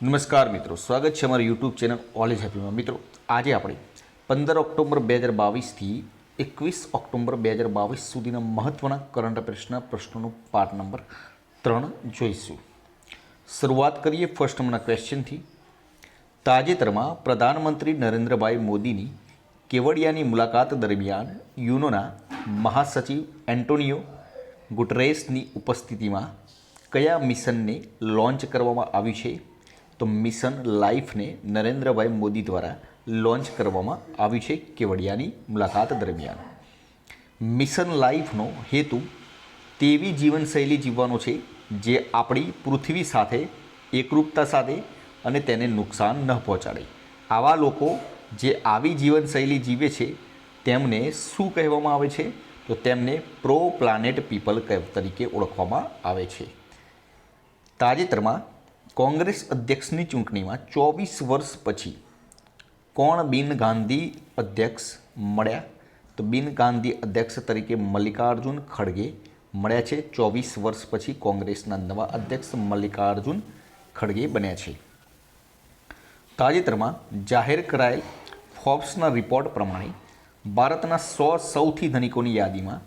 નમસ્કાર મિત્રો, સ્વાગત છે અમારી યુટ્યુબ ચેનલ ઓલેજ હેપીમાં મિત્રો, આજે આપણે પંદર ઓક્ટોબર બે હજાર બાવીસથી એકવીસ ઓક્ટોબર બે હજાર બાવીસ સુધીના મહત્ત્વના કરંટ અફેર્સના પ્રશ્નોનો પાર્ટ નંબર ત્રણ જોઈશું. શરૂઆત કરીએ ફર્સ્ટ નંબરના ક્વેશ્ચનથી તાજેતરમાં પ્રધાનમંત્રી નરેન્દ્રભાઈ મોદીની કેવડિયાની મુલાકાત દરમિયાન યુનોના મહાસચિવ એન્ટોનિયો ગુટરેસની ઉપસ્થિતિમાં કયા મિશનને લોન્ચ કરવામાં આવ્યું છે? તો મિશન લાઈફને નરેન્દ્રભાઈ મોદી દ્વારા લોન્ચ કરવામાં આવ્યું છે કેવડિયાની મુલાકાત દરમિયાન. મિશન લાઈફનો હેતુ તેવી જીવનશૈલી જીવવાનો છે જે આપણી પૃથ્વી સાથે, એકરૂપતા સાથે અને તેને નુકસાન ન પહોંચાડે. આવા લોકો જે આવી જીવનશૈલી જીવે છે, તેમને શું કહેવામાં આવે છે? તો તેમને પ્રો પ્લાનેટ પીપલ તરીકે ઓળખવામાં આવે છે. તાજેતરમાં કોંગ્રેસ અધ્યક્ષની ચૂંટણીમાં ચોવીસ વર્ષ પછી કોણ બિન ગાંધી અધ્યક્ષ મળ્યા? તો બિન ગાંધી અધ્યક્ષ તરીકે મલ્લિકાર્જુન ખડગે મળ્યા છે. ચોવીસ વર્ષ પછી કોંગ્રેસના નવા અધ્યક્ષ મલ્લિકાર્જુન ખડગે બન્યા છે. તાજેતરમાં જાહેર કરાયેલ ફોર્બ્સના રિપોર્ટ પ્રમાણે ભારતના સો સૌથી ધનિકોની યાદીમાં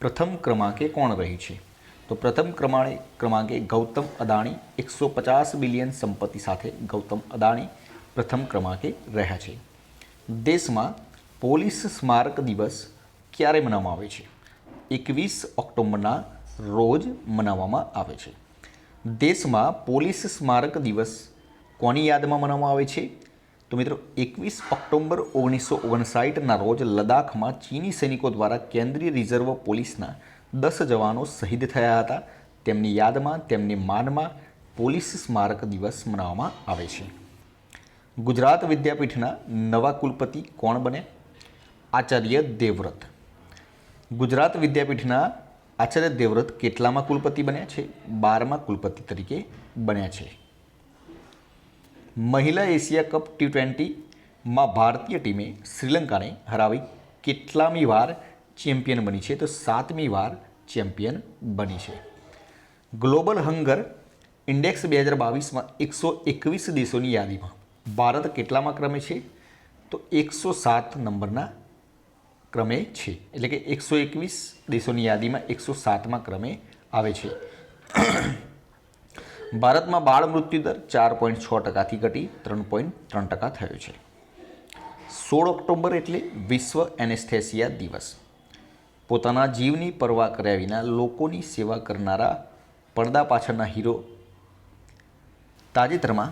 પ્રથમ ક્રમાંકે કોણ રહ્યું છે? તો પ્રથમ ક્રમાણે ક્રમાંકે ગૌતમ અદાણી એકસો પચાસ બિલિયન સંપત્તિ સાથે ગૌતમ અદાણી પ્રથમ ક્રમાંકે રહ્યા છે. દેશમાં પોલીસ સ્મારક દિવસ ક્યારે મનાવવામાં આવે છે? એકવીસ ઓક્ટોબરના રોજ મનાવવામાં આવે છે. દેશમાં પોલીસ સ્મારક દિવસ કોની યાદમાં મનાવવામાં આવે છે? તો મિત્રો, એકવીસ ઓક્ટોબર ઓગણીસો ઓગણસાઠના રોજ લદ્દાખમાં ચીની સૈનિકો દ્વારા કેન્દ્રીય રિઝર્વ પોલીસના દસ જવાનો શહીદ થયા હતા. તેમની યાદમાં, તેમની માનમાં પોલીસ સ્મારક દિવસ મનાવવામાં આવે છે. ગુજરાત વિદ્યાપીઠના નવા કુલપતિ કોણ બને? આચાર્ય દેવવ્રત. ગુજરાત વિદ્યાપીઠના આચાર્ય દેવવ્રત કેટલામાં કુલપતિ બન્યા છે? બારમા કુલપતિ તરીકે બન્યા છે. મહિલા એશિયા કપ ટી ટ્વેન્ટીમાં ભારતીય ટીમે શ્રીલંકાને હરાવી કેટલામી વાર ચેમ્પિયન બની છે. તો સાતમી વાર ચેમ્પિયન બની છે. ગ્લોબલ હંગર ઇન્ડેક્સ બે હજાર બાવીસમાં એકસો એકવીસ દેશોની યાદીમાં. ભારત કેટલામાં ક્રમે છે? તો એકસો સાત નંબરના ક્રમે છે. એટલે કે એકસો એકવીસ દેશોની યાદીમાં એકસો સાતમાં ક્રમે આવે છે. ભારતમાં બાળ મૃત્યુદર ચાર પોઈન્ટ છ ટકાથી ઘટી ત્રણ પોઈન્ટ ત્રણ ટકા થયો છે. સોળ ઓક્ટોબર એટલે વિશ્વ એનેસ્થેસિયા દિવસ. પોતાના જીવની પરવા કર્યા વિના લોકોની સેવા કરનારા પડદા પાછળના હીરો. તાજેતરમાં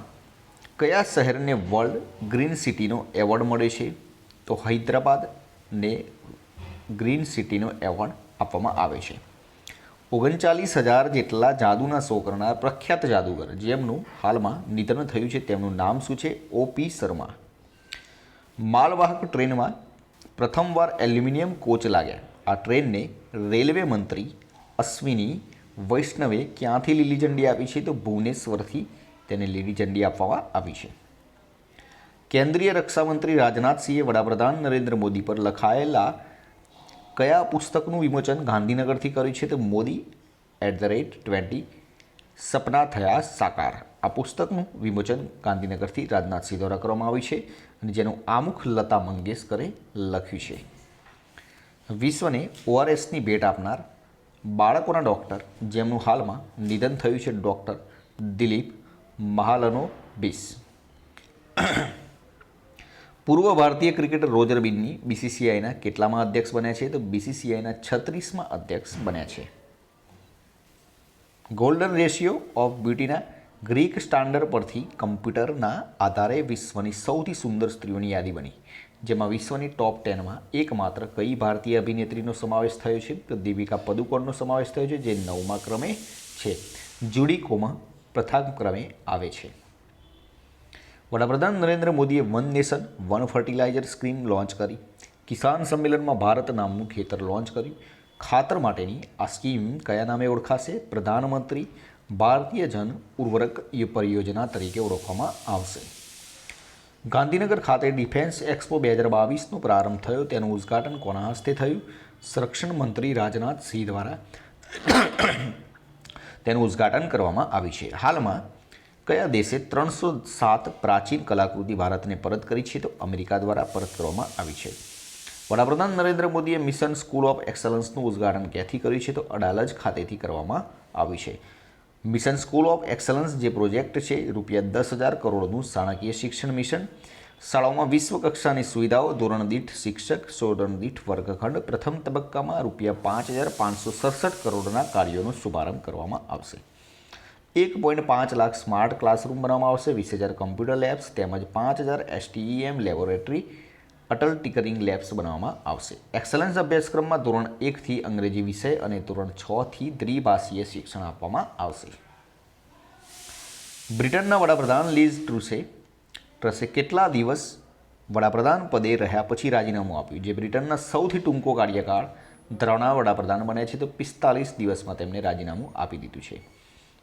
કયા શહેરને વર્લ્ડ ગ્રીન સિટીનો એવોર્ડ મળ્યો છે? તો હૈદરાબાદને ગ્રીન સિટીનો એવોર્ડ આપવામાં આવે છે. ઓગણચાલીસ હજાર જેટલા જાદુના શો કરનાર પ્રખ્યાત જાદુગર, જેમનું હાલમાં નિધન થયું છે, તેમનું નામ શું છે? ઓપી શર્મા. માલવાહક ટ્રેનમાં પ્રથમવાર એલ્યુમિનિયમ કોચ લાગ્યા. આ ટ્રેનને રેલવે મંત્રી અશ્વિની વૈષ્ણવે ક્યાંથી લીલી ઝંડી આપી છે તો ભુવનેશ્વરથી તેને લીલી ઝંડી આપવામાં આવી છે. કેન્દ્રીય રક્ષામંત્રી રાજનાથસિંહે વડાપ્રધાન નરેન્દ્ર મોદી પર લખાયેલા કયા પુસ્તકનું વિમોચન ગાંધીનગરથી કર્યું છે તો Modi at the rate twenty સપના થયા સાકાર. આ પુસ્તકનું વિમોચન ગાંધીનગરથી રાજનાથસિંહ દ્વારા કરવામાં આવ્યું છે અને જેનું આમુખ લતા મંગેશકરે લખ્યું છે. વિશ્વને ઓઆરએસની ભેટ આપનાર બાળકોના ડૉક્ટર, જેમનું હાલમાં નિધન થયું છે ડૉક્ટર દિલીપ મહાલનો બીસ પૂર્વ ભારતીય ક્રિકેટર રોજર બિન્ની બીસીસીઆઈના કેટલામાં અધ્યક્ષ બન્યા છે? તો બીસીસીઆઈના છત્રીસમાં અધ્યક્ષ બન્યા છે. ગોલ્ડન રેશિયો ઓફ બ્યુટીના ગ્રીક સ્ટાન્ડર્ડ પરથી કમ્પ્યુટરના આધારે વિશ્વની સૌથી સુંદર સ્ત્રીઓની યાદી બની. જેમાં વિશ્વની ટોપ ટેનમાં એકમાત્ર કઈ ભારતીય અભિનેત્રીનો સમાવેશ થયો છે? તો દીપિકા પદુકોણનો સમાવેશ થયો છે, જે નવમા ક્રમે છે. જુડીકોમાં પ્રથમ ક્રમે આવે છે. વડાપ્રધાન નરેન્દ્ર મોદીએ one nation, one fertilizer scheme launch કરી. કિસાન સંમેલનમાં ભારત નામનું ખેતર લોન્ચ કર્યું. ખાતર માટેની આ સ્કીમ કયા નામે ઓળખાશે? પ્રધાનમંત્રી ભારતીય જન ઉર્વરક પરિયોજના તરીકે ઓળખવામાં આવશે. ગાંધીનગર ખાતે ડિફેન્સ એક્સપો બે હજાર બાવીસનો પ્રારંભ થયો. તેનું ઉદ્ઘાટન કોના હસ્તે થયું? સંરક્ષણ મંત્રી રાજનાથ સિંહ દ્વારા તેનું ઉદ્ઘાટન કરવામાં આવ્યું છે. હાલમાં કયા દેશે ત્રણસો સાત પ્રાચીન કલાકૃતિ ભારતને પરત કરી છે તો અમેરિકા દ્વારા પરત કરવામાં આવી છે. વડાપ્રધાન નરેન્દ્ર મોદીએ મિશન સ્કૂલ ઓફ એક્સલન્સનું ઉદ્ઘાટન ક્યાંથી કર્યું છે તો અડાલજ ખાતેથી કરવામાં આવ્યું છે. મિશન સ્કૂલ ઓફ એક્સલન્સ જે પ્રોજેક્ટ છે, રૂપિયા દસ હજાર કરોડનું શાળાકીય શિક્ષણ મિશન. શાળાઓમાં વિશ્વ કક્ષાની સુવિધાઓ, ધોરણ દીઠ શિક્ષક ધોરણ દીઠ વર્ગખંડ, પ્રથમ તબક્કામાં રૂપિયા પાંચ હજાર પાંચસો સડસઠ કરોડના કાર્યોનો શુભારંભ કરવામાં આવશે. એક પોઈન્ટ પાંચ લાખ સ્માર્ટ ક્લાસરૂમ બનાવવામાં આવશે. વીસ હજાર કમ્પ્યુટર લેબ્સ તેમજ પાંચ હજાર STEM laboratory Atal tinkering labs બનાવવામાં આવશે. એક્સલન્સ અભ્યાસક્રમમાં ધોરણ એકથી અંગ્રેજી વિષય અને ધોરણ છથી દ્વિભાષીય શિક્ષણ આપવામાં આવશે. બ્રિટનના વડાપ્રધાન લીઝ ટ્રુસે ટ્રસે કેટલા દિવસ વડાપ્રધાન પદે રહ્યા પછી રાજીનામું આપ્યું? જે બ્રિટનના સૌથી ટૂંકો કાર્યકાળ ધરાવના વડાપ્રધાન બન્યા છે, તો પિસ્તાલીસ દિવસમાં તેમણે રાજીનામું આપી દીધું છે.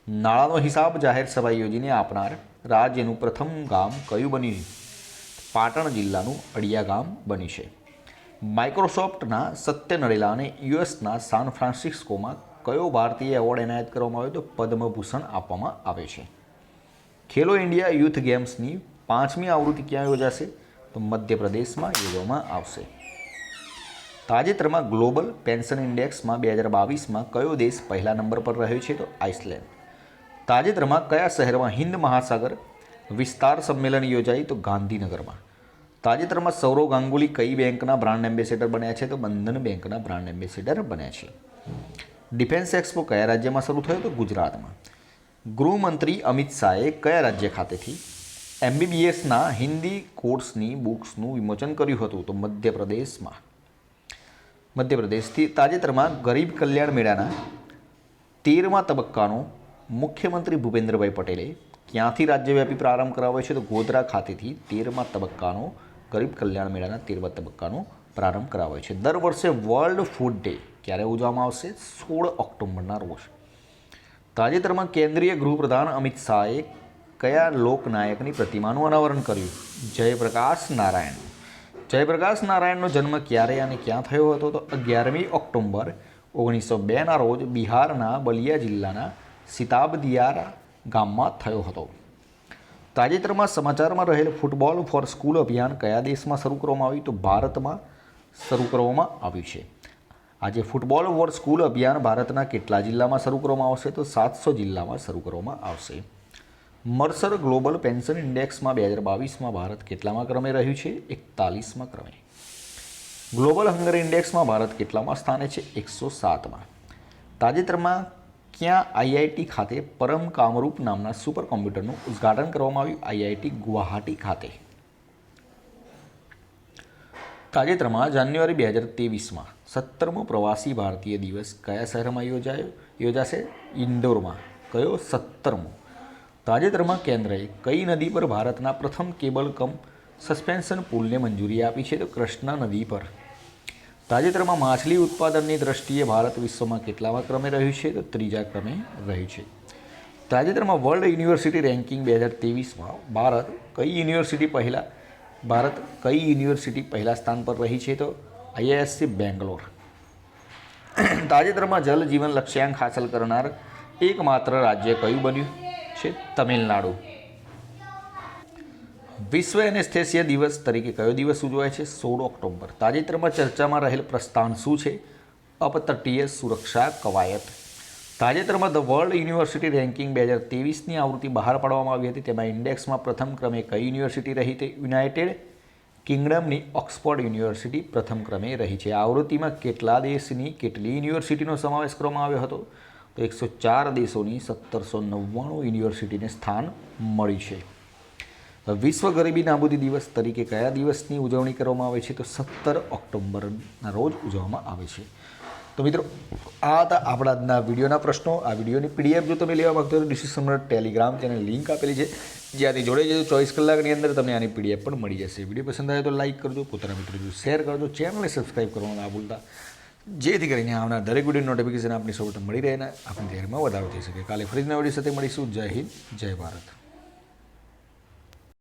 નાણાંનો હિસાબ જાહેર સભા યોજીને આપનાર રાજ્યનું પ્રથમ ગામ કયું બન્યું? પાટણ જિલ્લાનું અડિયા ગામ બન્યું છે. માઇક્રોસોફ્ટના સત્ય નડેલા અને યુએસના સાન ફ્રાન્સિસ્કોમાં કયો ભારતીય એવોર્ડ એનાયત કરવામાં આવ્યો તો પદ્મભૂષણ આપવામાં આવે છે. ખેલો ઇન્ડિયા યુથ ગેમ્સની પાંચમી આવૃત્તિ ક્યાં યોજાશે તો મધ્યપ્રદેશમાં યોજવામાં આવશે. તાજેતરમાં ગ્લોબલ પેન્શન ઇન્ડેક્સમાં બે હજાર બાવીસમાં કયો દેશ પહેલા નંબર પર રહ્યો છે તો આઇસલેન્ડ. તાજેતરમાં કયા શહેરમાં હિન્દ મહાસાગર વિસ્તાર સંમેલન યોજાઈ તો ગાંધીનગરમાં. તાજેતરમાં સૌરવ ગાંગુલી કઈ બેંકના બ્રાન્ડ એમ્બેસેડર બન્યા છે? તો બંધન બેંકના બ્રાન્ડ એમ્બેસેડર બન્યા છે. ડિફેન્સ એક્સપો કયા રાજ્યમાં શરૂ થયો? તો ગુજરાતમાં. ગૃહમંત્રી અમિત શાહે કયા રાજ્ય ખાતેથી એમબીબીએસના હિન્દી કોર્સની બુક્સનું વિમોચન કર્યું હતું? તો મધ્યપ્રદેશમાં. મધ્યપ્રદેશથી તાજેતરમાં ગરીબ કલ્યાણ મેળાના તેરમા તબક્કાનો મુખ્યમંત્રી ભૂપેન્દ્રભાઈ પટેલે ક્યાંથી રાજ્યવ્યાપી પ્રારંભ કરાવ્યો છે? તો ગોધરા ખાતેથી તેરમા તબક્કાનો ગરીબ કલ્યાણ મેળાના તેરમા તબક્કાનો પ્રારંભ કરાવ્યો છે. દર વર્ષે વર્લ્ડ ફૂડ ડે ક્યારે ઉજવવામાં આવશે? સોળ ઓક્ટોબરના રોજ. તાજેતરમાં કેન્દ્રીય ગૃહપ્રધાન અમિત શાહે કયા લોકનાયકની પ્રતિમાનું અનાવરણ કર્યું? જયપ્રકાશ નારાયણ. જયપ્રકાશ નારાયણનો જન્મ ક્યારે અને ક્યાં થયો હતો? તો અગિયારમી ઓક્ટોબર ઓગણીસો બેના રોજ બિહારના બલિયા જિલ્લાના સિતાબદિયારા ગામમાં થયો હતો. તાજેતરમાં સમાચારમાં રહેલ ફૂટબોલ ફોર સ્કૂલ અભિયાન કયા દેશમાં શરૂ કરવામાં આવ્યું તો ભારતમાં શરૂ કરવામાં આવ્યું છે. આજે ફૂટબોલ ફોર સ્કૂલ અભિયાન ભારતના કેટલા જિલ્લામાં શરૂ કરવામાં આવશે તો સાતસો જિલ્લામાં શરૂ કરવામાં આવશે. મર્સર ગ્લોબલ પેન્શન ઇન્ડેક્સમાં બે હજાર બાવીસમાં ભારત કેટલામાં ક્રમે રહ્યું છે? એકતાલીસમાં ક્રમે. ગ્લોબલ હંગર ઇન્ડેક્સમાં ભારત કેટલામાં સ્થાને છે? એકસો સાતમાં. તાજેતરમાં ક્યાં આઈઆઈટી ખાતે પરમ કામરૂપ નામના સુપર કોમ્પ્યુટરનું ઉદ્ઘાટન કરવામાં આવ્યું? આઈઆઈટી ગુવાહાટી ખાતે. તાજેતરમાં જાન્યુઆરી બે હજાર ત્રેવીસમાં સત્તરમો પ્રવાસી ભારતીય દિવસ કયા શહેરમાં યોજાયો? યોજાશે ઇન્દોરમાં. કયો સત્તરમો? તાજેતરમાં કેન્દ્રએ કઈ નદી પર ભારતના પ્રથમ કેબલ કમ સસ્પેન્શન પુલને મંજૂરી આપી છે? તો કૃષ્ણા નદી પર. તાજેતરમાં માછલી ઉત્પાદનની દ્રષ્ટિએ ભારત વિશ્વમાં કેટલામાં ક્રમે રહ્યું છે તો ત્રીજા ક્રમે રહ્યું છે. તાજેતરમાં વર્લ્ડ યુનિવર્સિટી રેન્કિંગ બે હજાર ત્રેવીસમાં ભારત કઈ યુનિવર્સિટી પહેલાં, ભારત કઈ યુનિવર્સિટી પહેલાં સ્થાન પર રહી છે તો આઈઆઈએસસી બેંગ્લોર. તાજેતરમાં જલ જીવન લક્ષ્યાંક હાંસલ કરનાર એકમાત્ર રાજ્ય કયું બન્યું છે? તમિલનાડુ. વિશ્વ એનેસ્થેસિયા દિવસ તરીકે કયો દિવસ ઉજવાય છે? સોળ ઓક્ટોબર. તાજેતરમાં ચર્ચામાં રહેલ પ્રસ્થાન શું છે? અપતટીય સુરક્ષા કવાયત. તાજેતરમાં ધ વર્લ્ડ યુનિવર્સિટી રેન્કિંગ બે હજાર ત્રેવીસની આવૃત્તિ બહાર પાડવામાં આવી હતી. તેમાં ઇન્ડેક્સમાં પ્રથમ ક્રમે કઈ યુનિવર્સિટી રહી તે? યુનાઇટેડ કિંગડમની ઓક્સફોર્ડ યુનિવર્સિટી પ્રથમ ક્રમે રહી છે. આવૃત્તિમાં કેટલા દેશની કેટલી યુનિવર્સિટીનો સમાવેશ કરવામાં આવ્યો હતો? તો એકસો ચાર દેશોની સત્તરસો નવ્વાણું યુનિવર્સિટીને સ્થાન મળ્યું છે. વિશ્વ ગરીબી નાબૂદી દિવસ તરીકે કયા દિવસની ઉજવણી કરવામાં આવે છે તો સત્તર ઓક્ટોબરના રોજ ઉજવવામાં આવે છે. તો મિત્રો, આ હતા આપણા આજના વિડીયોના પ્રશ્નો. આ વિડીયોની પીડીએફ જો તમે લેવા માગતો તો ડિસ્ક્રિપ્શનમાં ટેલિગ્રામ ચેનલ લિંક આપેલી છે. જ્યાંથી જોડે જજો ચોવીસ કલાકની અંદર તમને આની પીડીએફ પણ મળી જશે. વીડિયો પસંદ આવે તો લાઇક કરજો, પોતાના મિત્રો શેર કરજો, ચેનલને સબસ્ક્રાઈબ કરવાનું ના ભૂલતા. જેથી કરીને આવનાર દરેક વીડિયો નોટિફિકેશન આપની સૌ મળી રહે ને આપણી ધ્યાનમાં વધારો થઈ શકે. કાલે ફરીના વીડિયો સાથે મળીશું. જય હિન્દ, જય ભારત.